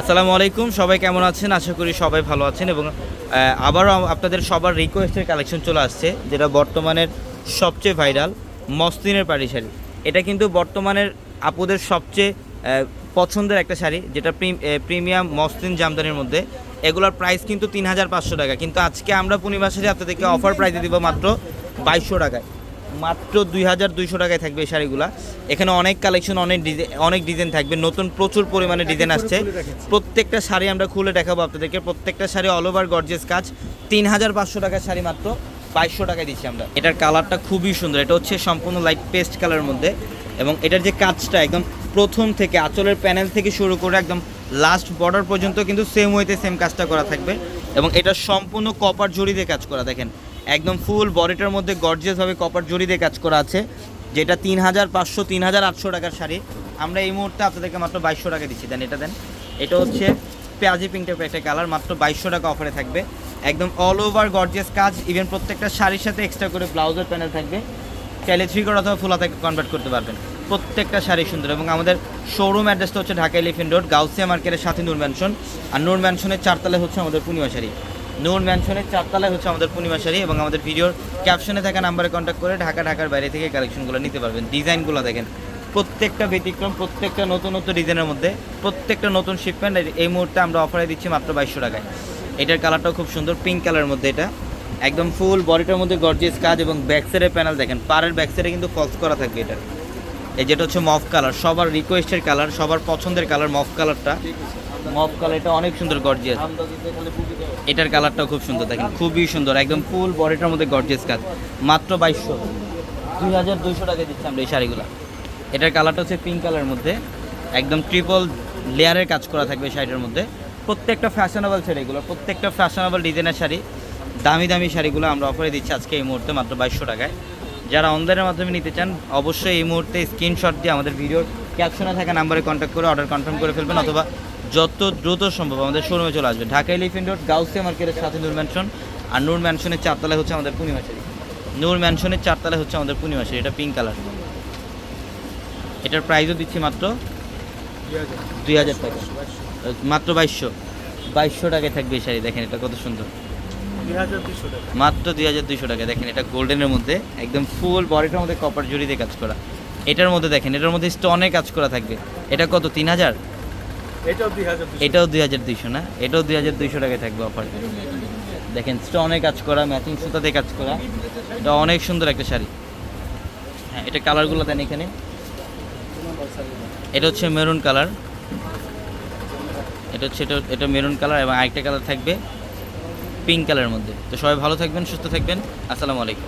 আসসালামু আলাইকুম, সবাই কেমন আছেন? আশা করি সবাই ভালো আছেন এবং আবারও আপনাদের সবার রিকোয়েস্টের কালেকশন চলে আসছে, যেটা বর্তমানের সবচেয়ে ভাইরাল মসলিনের পাড়ি শাড়ি। এটা কিন্তু বর্তমানের আপুদের সবচেয়ে পছন্দের একটা শাড়ি, যেটা প্রিমিয়াম মসলিন জামদানির মধ্যে। এগুলোর প্রাইস কিন্তু তিন হাজার পাঁচশো টাকা, কিন্তু আজকে আমরা পূর্ণিমা শাড়ি আপনাদেরকে অফার প্রাইসে দিব মাত্র বাইশশো টাকায়। মাত্র দুই হাজার দুইশো টাকায় থাকবে এই শাড়িগুলা। এখানে অনেক কালেকশন অনেক ডিজাইন অনেক ডিজাইন থাকবে। নতুন প্রচুর পরিমাণে ডিজাইন আসছে। প্রত্যেকটা শাড়ি আমরা খুলে দেখাবো আপনাদেরকে। প্রত্যেকটা শাড়ি অল ওভার গর্জেস কাজ। তিন হাজার পাঁচশো টাকার শাড়ি মাত্র বাইশশো টাকায় দিচ্ছি আমরা। এটার কালারটা খুবই সুন্দর। এটা হচ্ছে সম্পূর্ণ লাইট পেস্ট কালারের মধ্যে। এবং এটার যে কাজটা একদম প্রথম থেকে আঁচলের প্যানেল থেকে শুরু করে একদম লাস্ট বর্ডার পর্যন্ত কিন্তু সেম ওয়েতে সেম কাজটা করা থাকবে। এবং এটা সম্পূর্ণ কপার জড়ি দিয়ে কাজ করা দেখেন। একদম ফুল বডিটার মধ্যে গর্জিয়াসভাবে কপার জড়ি দিয়ে কাজ করা আছে, যেটা তিন হাজার পাঁচশো তিন হাজার আটশো টাকার শাড়ি। আমরা এই মুহূর্তে আপনাদেরকে মাত্র বাইশশো টাকা দিচ্ছি। দেন এটা দেন। এটা হচ্ছে পেঁয়াজি পিঙ্ক টাইপের একটা কালার মাত্র বাইশশো টাকা অফারে থাকবে। একদম অল ওভার গর্জিয়াস কাজ ইভেন প্রত্যেকটা শাড়ির সাথে এক্সট্রা করে ব্লাউজের প্যানেল থাকবে। চাইলে থ্রি কোড অথবা ফুল হাতে কনভার্ট করতে পারবেন। প্রত্যেকটা শাড়ি সুন্দর এবং আমাদের শোরুম অ্যাড্রেসটা হচ্ছে ঢাকা এলিফেন্ট রোড গাউসিয়া মার্কেটের সাথে নূর ম্যানশন আর নূর ম্যানশনের চারতলায় হচ্ছে আমাদের পূর্ণিমা শাড়ি। নূর ম্যানশনের চারতলায় হচ্ছে আমাদের পূর্ণিমা শাড়ি এবং আমাদের ভিডিওর ক্যাপশনে থাকা নাম্বারে কন্ট্যাক্ট করে ঢাকা, ঢাকার বাইরে থেকে কালেকশনগুলো নিতে পারবেন। ডিজাইনগুলো দেখেন, প্রত্যেকটা ব্যতিক্রম, প্রত্যেকটা নতুন নতুন ডিজাইনের মধ্যে, প্রত্যেকটা নতুন শিপমেন্ট এই মুহূর্তে আমরা অফারে দিচ্ছি মাত্র বাইশশো টাকায়। এটার কালারটাও খুব সুন্দর পিঙ্ক কালারের মধ্যে এটা। একদম ফুল বডিটার মধ্যে গর্জিয়াস কাজ এবং ব্যাকসাইডের প্যানেল দেখেন, পাড়ের ব্যাকসাইডে কিন্তু ফলস করা থাকবে এটা এই যেটা হচ্ছে মফ কালার সবার রিকোয়েস্টের কালার সবার পছন্দের কালার মফ কালারটা। মফ কালার এটা অনেক সুন্দর গর্জিয়াস এটার কালারটাও খুব সুন্দর দেখেন খুবই সুন্দর একদম ফুল বডিটার মধ্যে গর্জিয়াস কাজ। মাত্র বাইশশো। দুই হাজার দুইশো টাকা দিচ্ছি আমরা এই শাড়িগুলো। এটার কালারটা হচ্ছে পিঙ্ক কালারের মধ্যে। একদম ট্রিপল লেয়ারের কাজ করা থাকবে শাড়িটার মধ্যে। প্রত্যেকটা ফ্যাশনেবল শাড়ি এগুলো প্রত্যেকটা ফ্যাশনেবল ডিজাইনের শাড়ি দামি দামি শাড়িগুলো আমরা অফারে দিচ্ছি আজকে এই মুহূর্তে মাত্র বাইশশো টাকায়। যারা অনলাইনের মাধ্যমে নিতে চান, অবশ্যই এই মুহূর্তে স্ক্রিনশট দিয়ে আমাদের ভিডিওর ক্যাপশনে থাকা নাম্বারে কন্ট্যাক্ট করে অর্ডার কনফার্ম করে ফেলবেন অথবা যত দ্রুত সম্ভব আমাদের শোরুমে চলে আসবে। ঢাকা এলিফেন্ট রোড গাউসিয়া মার্কেটের সাথে নূর ম্যানশন আর নূর ম্যানশনের চারতলায় হচ্ছে আমাদের পূর্ণিমা শাড়ি নূর ম্যানশনের চারতলায় হচ্ছে আমাদের পূর্ণিমা শাড়ি এটা পিঙ্ক কালার এটার প্রাইসও দিচ্ছি মাত্র দুই হাজার টাকা। মাত্র বাইশশো। বাইশশো টাকায় থাকবে এই শাড়ি, দেখেন এটা কত সুন্দর। মাত্র দুই হাজার দুইশো টাকা। দেখেন এটা গোল্ডেনের মধ্যে একদম ফুল বডিটার মধ্যে কপার জড়ি দিয়ে কাজ করা। এটার মধ্যে দেখেন এটার মধ্যে স্টোনে কাজ করা থাকবে। এটা কত তিন হাজার? এটাও দুই হাজার দুইশো। না? এটাও দুই হাজার দুইশো টাকায় থাকবে অফার দেখেন স্টোনে কাজ করা ম্যাচিং সুতাতে কাজ করা। এটা অনেক সুন্দর একটা শাড়ি। হ্যাঁ এটা কালারগুলো দেন এখানে। এটা হচ্ছে মেরুন কালার এটা হচ্ছে এটা এটা মেরুন কালার এবং আরেকটা কালার থাকবে পিঙ্ক কালারের মধ্যে। তো সবাই ভালো থাকবেন সুস্থ থাকবেন। আসসালামু আলাইকুম।